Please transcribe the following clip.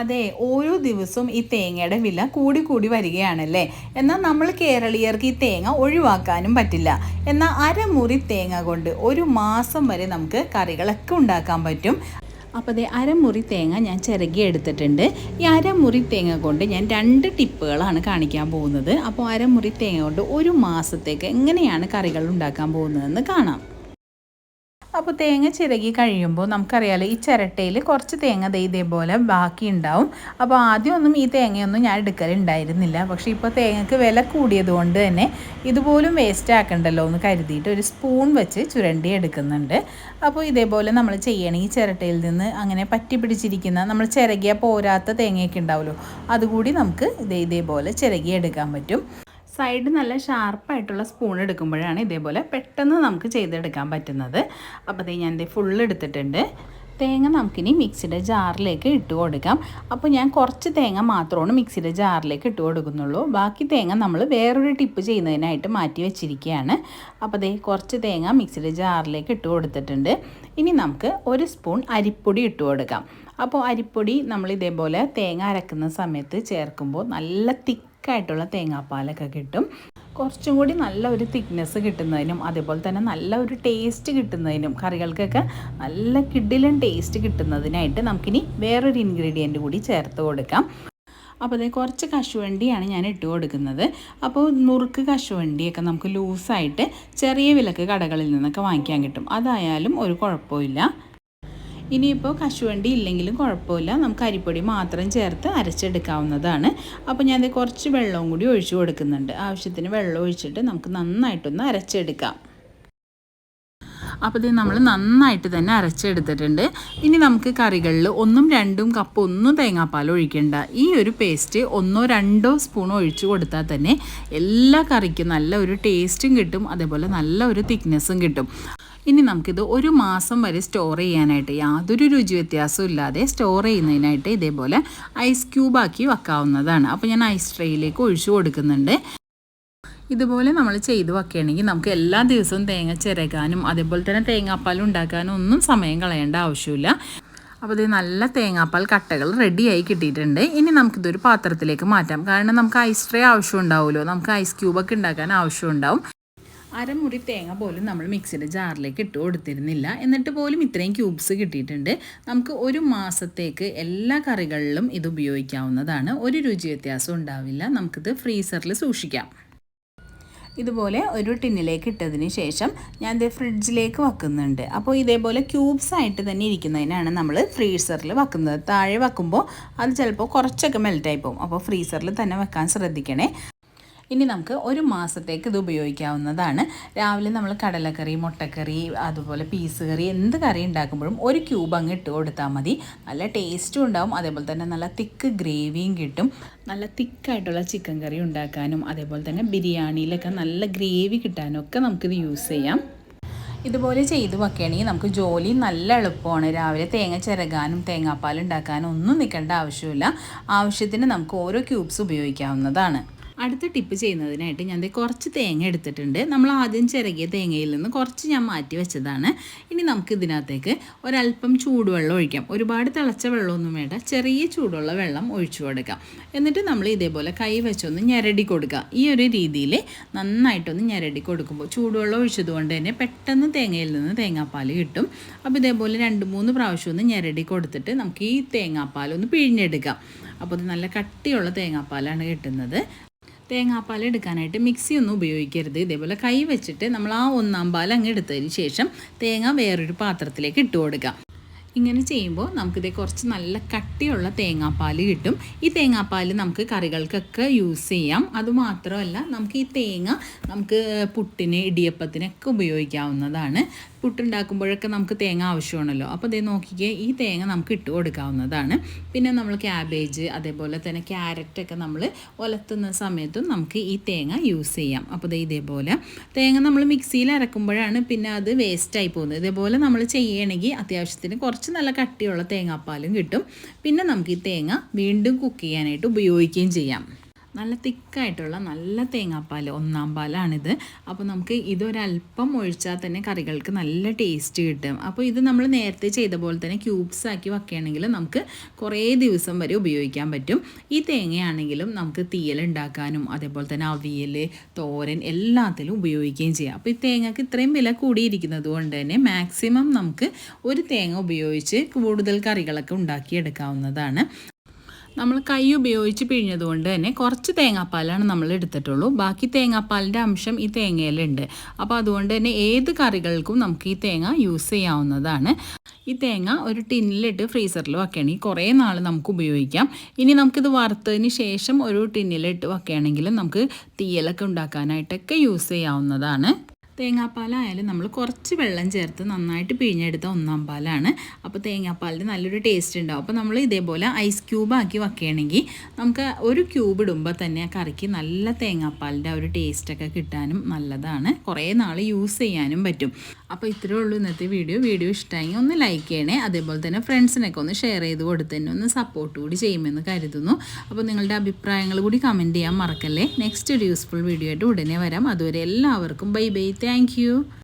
അതെ ഓരോ ദിവസവും ഈ തേങ്ങയുടെ വില കൂടി കൂടി വരികയാണല്ലേ? എന്നാൽ നമ്മൾ കേരളീയർക്ക് ഈ തേങ്ങ ഒഴിവാക്കാനും പറ്റില്ല. എന്നാൽ അരമുറി തേങ്ങ കൊണ്ട് ഒരു മാസം വരെ നമുക്ക് കറികളൊക്കെ ഉണ്ടാക്കാൻ പറ്റും. അപ്പോൾ അതേ അരമുറി തേങ്ങ ഞാൻ ചിരകി എടുത്തിട്ടുണ്ട്. ഈ അരമുറി തേങ്ങ കൊണ്ട് ഞാൻ രണ്ട് ടിപ്പുകളാണ് കാണിക്കാൻ പോകുന്നത്. അപ്പോൾ അരമുറി തേങ്ങ കൊണ്ട് ഒരു മാസത്തേക്ക് എങ്ങനെയാണ് കറികൾ ഉണ്ടാക്കാൻ പോകുന്നതെന്ന് കാണാം. അപ്പോൾ തേങ്ങ ചിരകി കഴിയുമ്പോൾ നമുക്കറിയാലോ ഈ ചിരട്ടയിൽ കുറച്ച് തേങ്ങ ദേ ഇതേപോലെ ബാക്കി ഉണ്ടാവും. അപ്പോൾ ആദ്യമൊന്നും ഈ തേങ്ങയൊന്നും ഞാൻ എടുക്കലുണ്ടായിരുന്നില്ല. പക്ഷേ ഇപ്പോൾ തേങ്ങക്ക് വില കൂടിയതുകൊണ്ട് തന്നെ ഇതുപോലും വേസ്റ്റ് ആക്കണ്ടല്ലോ എന്ന് കരുതിയിട്ട് ഒരു സ്പൂൺ വെച്ച് ചുരണ്ടി എടുക്കുന്നുണ്ട്. അപ്പോൾ ഇതേപോലെ നമ്മൾ ചെയ്യണമെങ്കിൽ ചിരട്ടയിൽ നിന്ന് അങ്ങനെ പറ്റി പിടിച്ചിരിക്കുന്ന നമ്മൾ ചിരകിയ പോരാത്ത തേങ്ങയൊക്കെ ഉണ്ടാവുമല്ലോ അതുകൂടി നമുക്ക് ഇതേ ഇതേപോലെ ചിരകി എടുക്കാൻ പറ്റും. സൈഡ് നല്ല ഷാർപ്പായിട്ടുള്ള സ്പൂൺ എടുക്കുമ്പോഴാണ് ഇതേപോലെ പെട്ടെന്ന് നമുക്ക് ചെയ്തെടുക്കാൻ പറ്റുന്നത്. അപ്പോൾ ഇത് ഞാൻ ഇത് ഫുൾ എടുത്തിട്ടുണ്ട്. തേങ്ങ നമുക്കിനി മിക്സിയുടെ ജാറിലേക്ക് ഇട്ട് കൊടുക്കാം. അപ്പോൾ ഞാൻ കുറച്ച് തേങ്ങ മാത്രമാണ് മിക്സിയുടെ ജാറിലേക്ക് ഇട്ട് കൊടുക്കുന്നുള്ളൂ. ബാക്കി തേങ്ങ നമ്മൾ വേറൊരു ടിപ്പ് ചെയ്യുന്നതിനായിട്ട് മാറ്റി വെച്ചിരിക്കുകയാണ്. അപ്പോൾ ദേ കുറച്ച് തേങ്ങ മിക്സിയുടെ ജാറിലേക്ക് ഇട്ട് കൊടുത്തിട്ടുണ്ട്. ഇനി നമുക്ക് ഒരു സ്പൂൺ അരിപ്പൊടി ഇട്ട് കൊടുക്കാം. അപ്പോൾ അരിപ്പൊടി നമ്മൾ ഇതേപോലെ തേങ്ങ അരക്കുന്ന സമയത്ത് ചേർക്കുമ്പോൾ നല്ല തിക്ക് തിക്കായിട്ടുള്ള തേങ്ങാപ്പാലൊക്കെ കിട്ടും. കുറച്ചും കൂടി നല്ല ഒരു തിക്നെസ് കിട്ടുന്നതിനും അതേപോലെ തന്നെ നല്ല ഒരു ടേസ്റ്റ് കിട്ടുന്നതിനും കറികൾക്കൊക്കെ നല്ല കിഡിലും ടേസ്റ്റ് കിട്ടുന്നതിനായിട്ട് നമുക്കിനി വേറൊരു ഇൻഗ്രീഡിയന്റ് കൂടി ചേർത്ത് കൊടുക്കാം. അപ്പോൾ അതേ കുറച്ച് കശുവണ്ടിയാണ് ഞാൻ ഇട്ട് കൊടുക്കുന്നത്. അപ്പോൾ നുറുക്ക് കശുവണ്ടിയൊക്കെ നമുക്ക് ലൂസായിട്ട് ചെറിയ വിലക്ക് കടകളിൽ നിന്നൊക്കെ വാങ്ങിക്കാൻ കിട്ടും. അതായാലും ഒരു കുഴപ്പമില്ല. ഇനിയിപ്പോൾ കശുവണ്ടി ഇല്ലെങ്കിലും കുഴപ്പമില്ല. നമുക്ക് അരിപ്പൊടി മാത്രം ചേർത്ത് അരച്ചെടുക്കാവുന്നതാണ്. അപ്പോൾ ഞാൻ കുറച്ച് വെള്ളവും കൂടി ഒഴിച്ചു കൊടുക്കുന്നുണ്ട്. ആവശ്യത്തിന് വെള്ളം ഒഴിച്ചിട്ട് നമുക്ക് നന്നായിട്ടൊന്ന് അരച്ചെടുക്കാം. അപ്പോൾ ഇത് നമ്മൾ നന്നായിട്ട് തന്നെ അരച്ചെടുത്തിട്ടുണ്ട്. ഇനി നമുക്ക് കറികളിൽ ഒന്നും രണ്ടും കപ്പ് ഒന്നും തേങ്ങാപ്പാൽ ഒഴിക്കേണ്ട. ഈ ഒരു പേസ്റ്റ് ഒന്നോ രണ്ടോ സ്പൂൺ ഒഴിച്ചു കൊടുത്താൽ തന്നെ എല്ലാ കറിക്കും നല്ല ഒരു ടേസ്റ്റും കിട്ടും. അതേപോലെ നല്ല ഒരു തിക്നെസ്സും കിട്ടും. ഇനി നമുക്കിത് ഒരു മാസം വരെ സ്റ്റോർ ചെയ്യാനായിട്ട് യാതൊരു രുചി വ്യത്യാസവും ഇല്ലാതെ സ്റ്റോർ ചെയ്യുന്നതിനായിട്ട് ഇതേപോലെ ഐസ് ക്യൂബാക്കി വെക്കാവുന്നതാണ്. അപ്പോൾ ഞാൻ ഐസ് ട്രേയിലേക്ക് ഒഴിച്ചു കൊടുക്കുന്നുണ്ട്. ഇതുപോലെ നമ്മൾ ചെയ്ത് വെക്കുകയാണെങ്കിൽ നമുക്ക് എല്ലാ ദിവസവും തേങ്ങ ചിരകാനും അതേപോലെ തന്നെ തേങ്ങാപ്പാൽ ഉണ്ടാക്കാനും ഒന്നും സമയം കളയേണ്ട ആവശ്യമില്ല. അപ്പോൾ ഇത് നല്ല തേങ്ങാപ്പാൽ കട്ടകൾ റെഡിയായി കിട്ടിയിട്ടുണ്ട്. ഇനി നമുക്കിതൊരു പാത്രത്തിലേക്ക് മാറ്റാം. കാരണം നമുക്ക് ഐസ് ട്രേ ആവശ്യം ഉണ്ടാവുമല്ലോ. നമുക്ക് ഐസ് ക്യൂബൊക്കെ ഉണ്ടാക്കാൻ ആവശ്യമുണ്ടാവും അരമുറി തേങ്ങ പോലും നമ്മൾ മിക്സിയുടെ ജാറിലേക്ക് ഇട്ട് കൊടുത്തിരുന്നില്ല. എന്നിട്ട് പോലും ഇത്രയും ക്യൂബ്സ് കിട്ടിയിട്ടുണ്ട്. നമുക്ക് ഒരു മാസത്തേക്ക് എല്ലാ കറികളിലും ഇത് ഉപയോഗിക്കാവുന്നതാണ്. ഒരു രുചി വ്യത്യാസം ഉണ്ടാവില്ല. നമുക്കിത് ഫ്രീസറിൽ സൂക്ഷിക്കാം. ഇതുപോലെ ഒരു ടിന്നിലേക്ക് ഇട്ടതിന് ശേഷം ഞാൻ ഇത് ഫ്രിഡ്ജിലേക്ക് വെക്കുന്നുണ്ട്. അപ്പോൾ ഇതേപോലെ ക്യൂബ്സ് ആയിട്ട് തന്നെ ഇരിക്കുന്നതിനാണ് നമ്മൾ ഫ്രീസറിൽ വെക്കുന്നത്. താഴെ വെക്കുമ്പോൾ അത് ചിലപ്പോൾ കുറച്ചൊക്കെ മെൽറ്റായി പോകും. അപ്പോൾ ഫ്രീസറിൽ തന്നെ വെക്കാൻ ശ്രദ്ധിക്കണേ. ഇനി നമുക്ക് ഒരു മാസത്തേക്ക് ഇത് ഉപയോഗിക്കാവുന്നതാണ്. രാവിലെ നമ്മൾ കടലക്കറി മുട്ടക്കറി അതുപോലെ പീസ് കറി എന്ത് കറി ഉണ്ടാക്കുമ്പോഴും ഒരു ക്യൂബ് അങ്ങ് ഇട്ട് കൊടുത്താൽ മതി. നല്ല ടേസ്റ്റും ഉണ്ടാവും. അതേപോലെ തന്നെ നല്ല തിക്ക് ഗ്രേവിയും കിട്ടും. നല്ല തിക്കായിട്ടുള്ള ചിക്കൻ കറി ഉണ്ടാക്കാനും അതേപോലെ തന്നെ ബിരിയാണിയിലൊക്കെ നല്ല ഗ്രേവി കിട്ടാനും ഒക്കെ നമുക്കിത് യൂസ് ചെയ്യാം. ഇതുപോലെ ചെയ്ത് വെക്കുകയാണെങ്കിൽ നമുക്ക് ജോലി നല്ല എളുപ്പമാണ്. രാവിലെ തേങ്ങ ചിരകാനും തേങ്ങാപ്പാൽ ഉണ്ടാക്കാനും ഒന്നും നിൽക്കേണ്ട ആവശ്യമില്ല. ആവശ്യത്തിന് നമുക്ക് ഓരോ ക്യൂബ്സ് ഉപയോഗിക്കാവുന്നതാണ്. അടുത്ത ടിപ്പ് ചെയ്യുന്നതിനായിട്ട് ഞാൻ കുറച്ച് തേങ്ങ എടുത്തിട്ടുണ്ട്. നമ്മൾ ആദ്യം ചിരകിയ തേങ്ങയിൽ നിന്ന് കുറച്ച് ഞാൻ മാറ്റി വെച്ചതാണ്. ഇനി നമുക്ക് ഇതിനകത്തേക്ക് ഒരല്പം ചൂടുവെള്ളം ഒഴിക്കാം. ഒരുപാട് തിളച്ച വെള്ളമൊന്നും വേണ്ട. ചെറിയ ചൂടുള്ള വെള്ളം ഒഴിച്ചു കൊടുക്കാം. എന്നിട്ട് നമ്മൾ ഇതേപോലെ കൈ വെച്ചൊന്ന് ഞരടി കൊടുക്കുക. ഈ ഒരു രീതിയിൽ നന്നായിട്ടൊന്ന് ഞരടി കൊടുക്കുമ്പോൾ ചൂടുവെള്ളം ഒഴിച്ചതുകൊണ്ട് തന്നെ പെട്ടെന്ന് തേങ്ങയിൽ നിന്ന് തേങ്ങാപ്പാൽ കിട്ടും. അപ്പോൾ ഇതേപോലെ രണ്ട് മൂന്ന് പ്രാവശ്യം ഒന്ന് ഞരടി കൊടുത്തിട്ട് നമുക്ക് ഈ തേങ്ങാപ്പാൽ ഒന്ന് പിഴിഞ്ഞെടുക്കാം. അപ്പോൾ ഇത് നല്ല കട്ടിയുള്ള തേങ്ങാപ്പാലാണ് കിട്ടുന്നത്. തേങ്ങാപ്പാൽ എടുക്കാനായിട്ട് മിക്സി ഒന്നും ഉപയോഗിക്കരുത്. ഇതേപോലെ കൈ വെച്ചിട്ട് നമ്മൾ ആ ഒന്നാം പാൽ അങ്ങ് എടുത്തതിന് ശേഷം തേങ്ങ വേറൊരു പാത്രത്തിലേക്ക് ഇട്ട് കൊടുക്കാം ഇങ്ങനെ ചെയ്യുമ്പോൾ നമുക്കിത് കുറച്ച് നല്ല കട്ടിയുള്ള തേങ്ങാപ്പാൽ കിട്ടും. ഈ തേങ്ങാപ്പാൽ നമുക്ക് കറികൾക്കൊക്കെ യൂസ് ചെയ്യാം. അതുമാത്രമല്ല നമുക്ക് ഈ തേങ്ങ നമുക്ക് പുട്ടിന് ഇടിയപ്പത്തിനൊക്കെ ഉപയോഗിക്കാവുന്നതാണ്. പുട്ടുണ്ടാക്കുമ്പോഴൊക്കെ നമുക്ക് തേങ്ങ ആവശ്യമാണല്ലോ. അപ്പോൾ അതേ നോക്കിക്കേ ഈ തേങ്ങ നമുക്ക് ഇട്ട് കൊടുക്കാവുന്നതാണ്. പിന്നെ നമ്മൾ ക്യാബേജ് അതേപോലെ തന്നെ ക്യാരറ്റൊക്കെ നമ്മൾ ഒലത്തുന്ന സമയത്തും നമുക്ക് ഈ തേങ്ങ യൂസ് ചെയ്യാം. അപ്പോൾ ഇതേപോലെ. തേങ്ങ നമ്മൾ മിക്സിയിൽ അരക്കുമ്പോഴാണ് പിന്നെ അത് വേസ്റ്റായി പോകുന്നത്. ഇതേപോലെ നമ്മൾ ചെയ്യണമെങ്കിൽ അത്യാവശ്യത്തിന് കുറച്ച് നല്ല കട്ടിയുള്ള തേങ്ങാപ്പാലും കിട്ടും. പിന്നെ നമുക്ക് ഈ തേങ്ങ വീണ്ടും കുക്ക് ചെയ്യാനായിട്ട് ഉപയോഗിക്കുകയും ചെയ്യാം. നല്ല തിക്കായിട്ടുള്ള നല്ല തേങ്ങാപ്പാൽ ഒന്നാം പാലാണിത്. അപ്പോൾ നമുക്ക് ഇതൊരല്പം ഒഴിച്ചാൽ തന്നെ കറികൾക്ക് നല്ല ടേസ്റ്റ് കിട്ടും. അപ്പോൾ ഇത് നമ്മൾ നേരത്തെ ചെയ്ത പോലെ തന്നെ ക്യൂബ്സ് ആക്കി വെക്കുകയാണെങ്കിൽ നമുക്ക് കുറേ ദിവസം വരെ ഉപയോഗിക്കാൻ പറ്റും. ഈ തേങ്ങയാണെങ്കിലും നമുക്ക് തീയൽ ഉണ്ടാക്കാനും അതേപോലെ തന്നെ അവിയൽ തോരൻ എല്ലാത്തിലും ഉപയോഗിക്കുകയും ചെയ്യാം. അപ്പോൾ ഈ തേങ്ങക്ക് ഇത്രയും വില കൂടിയിരിക്കുന്നത് കൊണ്ട് തന്നെ മാക്സിമം നമുക്ക് ഒരു തേങ്ങ ഉപയോഗിച്ച് കൂടുതൽ കറികളൊക്കെ ഉണ്ടാക്കിയെടുക്കാവുന്നതാണ്. നമ്മൾ കൈ ഉപയോഗിച്ച് പിഴിഞ്ഞതുകൊണ്ട് തന്നെ കുറച്ച് തേങ്ങാപ്പാലാണ് നമ്മൾ എടുത്തിട്ടുള്ളൂ. ബാക്കി തേങ്ങാപ്പാലിന്റെ അംശം ഈ തേങ്ങയിലുണ്ട്. അപ്പോൾ അതുകൊണ്ട് തന്നെ ഏത് കറികൾക്കും നമുക്ക് ഈ തേങ്ങ യൂസ് ചെയ്യാവുന്നതാണ്. ഈ തേങ്ങ ഒരു ടിന്നിലിട്ട് ഫ്രീസറിൽ വെക്കുകയാണെങ്കിൽ കുറേ നാൾ നമുക്ക് ഉപയോഗിക്കാം. ഇനി നമുക്കിത് വറുത്തതിന് ശേഷം ഒരു ടിന്നിലിട്ട് വെക്കുകയാണെങ്കിൽ നമുക്ക് തീയലൊക്കെ ഉണ്ടാക്കാനായിട്ടൊക്കെ യൂസ് ചെയ്യാവുന്നതാണ്. തേങ്ങാപ്പാലായാലും നമ്മൾ കുറച്ച് വെള്ളം ചേർത്ത് നന്നായിട്ട് പിഴിഞ്ഞെടുത്ത ഒന്നാം പാലാണ്. അപ്പോൾ തേങ്ങാപ്പാലിന് നല്ലൊരു ടേസ്റ്റ് ഉണ്ടാവും. അപ്പോൾ നമ്മൾ ഇതേപോലെ ഐസ് ക്യൂബാക്കി വെക്കുകയാണെങ്കിൽ നമുക്ക് ഒരു ക്യൂബ് ഇടുമ്പോൾ തന്നെ കറിക്ക് നല്ല തേങ്ങാപ്പാലിന്റെ ആ ഒരു ടേസ്റ്റൊക്കെ കിട്ടാനും നല്ലതാണ്. കുറേ നാൾ യൂസ് ചെയ്യാനും പറ്റും. അപ്പോൾ ഇത്രയേ ഉള്ളൂ ഇന്നത്തെ വീഡിയോ വീഡിയോ ഇഷ്ടമായി ഒന്ന് ലൈക്ക് ചെയ്യണേ. അതേപോലെ തന്നെ ഫ്രണ്ട്സിനൊക്കെ ഒന്ന് ഷെയർ ചെയ്ത് കൊടുത്ത് തന്നെ ഒന്ന് സപ്പോർട്ട് കൂടി ചെയ്യുമെന്ന് കരുതുന്നു. അപ്പോൾ നിങ്ങളുടെ അഭിപ്രായങ്ങൾ കൂടി കമന്റ് ചെയ്യാൻ മറക്കല്ലേ? നെക്സ്റ്റ് ഒരു യൂസ്ഫുൾ വീഡിയോ ആയിട്ട് ഉടനെ വരാം. അതുവരെ എല്ലാവർക്കും ബൈ ബൈ Thank you.